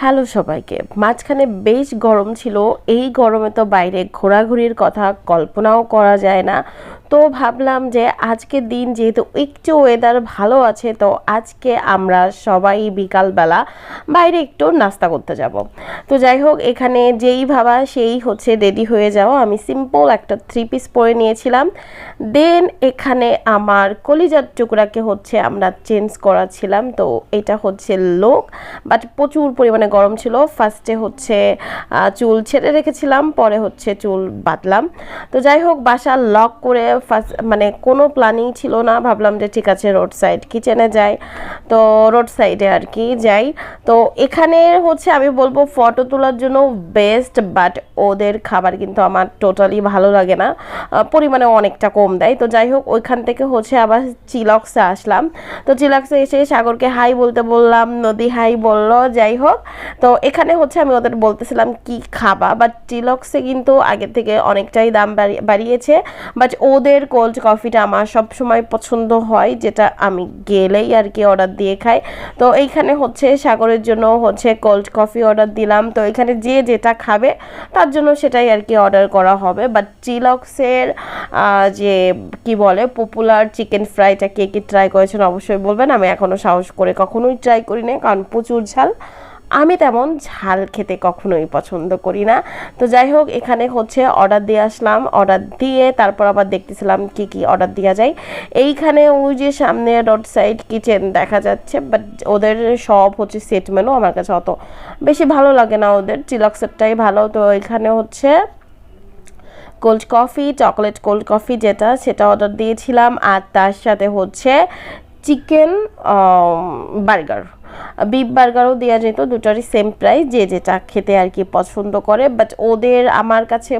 Hello সবাইকে। মাঝখানে বেশ গরম ছিল, এই গরমে তো বাইরে ঘোরাঘুরির কথা কল্পনাও করা যায় না। তো ভাবলাম যে আজকের দিন যেহেতু একটু ওয়েদার ভালো আছে, তো আজকে আমরা সবাই বিকালবেলা বাইরে একটু নাস্তা করতে যাব। তো যাই হোক, এখানে যেই ভাবা, সেই হচ্ছে রেডি হয়ে যাওয়া। আমি সিম্পল একটা থ্রি পিস পরে নিয়েছিলাম। দেন এখানে আমার কলিজার টুকরাকে হচ্ছে আমরা চেঞ্জ করাছিলাম। তো এটা হচ্ছে লোক বাট প্রচুর পরিমাণে গরম ছিল। ফার্স্টে হচ্ছে চুল ছেড়ে রেখেছিলাম, পরে হচ্ছে চুল বাঁধলাম। তো যাই হোক, বাসা লক করে ফার্স্ট মানে কোনো প্ল্যানিং ছিল না। ভাবলাম যে ঠিক আছে রোড সাইড কিচেনে যাই। তো রোড সাইডে আর কি যাই। তো এখানে হচ্ছে আমি বলব ফটো তোলার জন্য বেস্ট বাট ওদের খাবার কিন্তু আমার টোটালি ভালো লাগে না। পরিমাণে অনেকটা কম দেয়। তো যাই হোক, ওইখান থেকে হচ্ছে আবার চিলক্সে আসলাম। তো চিলক্সে এসে সাগরকে হাই বলতে বললাম, নদী হাই বলল, যাই হোক। তো এখানে হচ্ছে আমি ওদের বলতেছিলাম কি খাবা বাট চিলক্সে কিন্তু আগের থেকে অনেকটাই দাম বাড়িয়েছে। বাট ওদের কোল্ড কফিটা আমার সব সময় পছন্দ হয়, যেটা আমি গেলেই আর কি অর্ডার দিয়ে খাই। তো এইখানে হচ্ছে সাগরের জন্য হচ্ছে কোল্ড কফি অর্ডার দিলাম। তো এখানে যে যেটা খাবে, তার জন্য সেটাই আর কি অর্ডার করা হবে। বাট চিলক্সের যে, কি বলে পপুলার চিকেন ফ্রাইটা কে, কি ট্রাই করেছেন অবশ্যই বলবেন। আমি এখনও সাহস করে কখনোই ট্রাই করি না কারণ প্রচুর ঝাল। আমি তেমন ঝাল খেতে কখনোই পছন্দ করি না। তো যাই হোক, এখানে হচ্ছে অর্ডার দিয়ে আসলাম। অর্ডার দিয়ে তারপর আবার দেখতেছিলাম কি কি অর্ডার দেওয়া যায়। এইখানে ওই যে সামনে রোড সাইড কিচেন দেখা যাচ্ছে বাট ওদের সব হচ্ছে সেট মেনু আমার কাছে অত বেশি ভালো লাগে না ওদের। চিলক্সেরটাই ভালো। তো এখানে হচ্ছে cold coffee chocolate cold coffee যেটা, সেটা অর্ডার দিয়েছিলাম। আর তার সাথে হচ্ছে চিকেন বার্গার বিফ বার্গারও দেওয়া যেত, দুটারই সেম প্রাইস যে যেটা খেতে আর কি পছন্দ করে। বাট ওদের আমার কাছে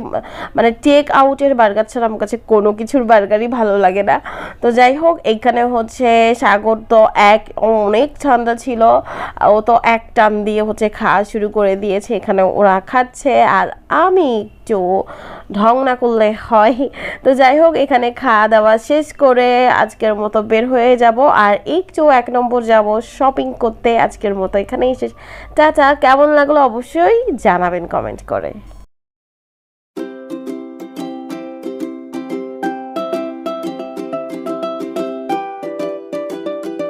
মানে টেক আউটের বার্গার ছাড়া আমার কাছে কোনো কিছুর বার্গারই ভালো লাগে না। তো যাই হোক এইখানে হচ্ছে সাগর তো এক, অনেক ঠান্ডা ছিল। ও তো এক টান দিয়ে হচ্ছে খাওয়া শুরু করে দিয়েছে, এখানে ওরা খাচ্ছে। আর আমি একটু ঢং না করলে হয়। তো যাই হোক এখানে খাওয়া দাওয়া শেষ করে আজকের মতো বের হয়ে যাব। আর একটু এক নম্বর যাব শপিং করতে। আজকের মতো এখানেই শেষ। টাটা, কেমন লাগল অবশ্যই জানাবেন কমেন্ট করে।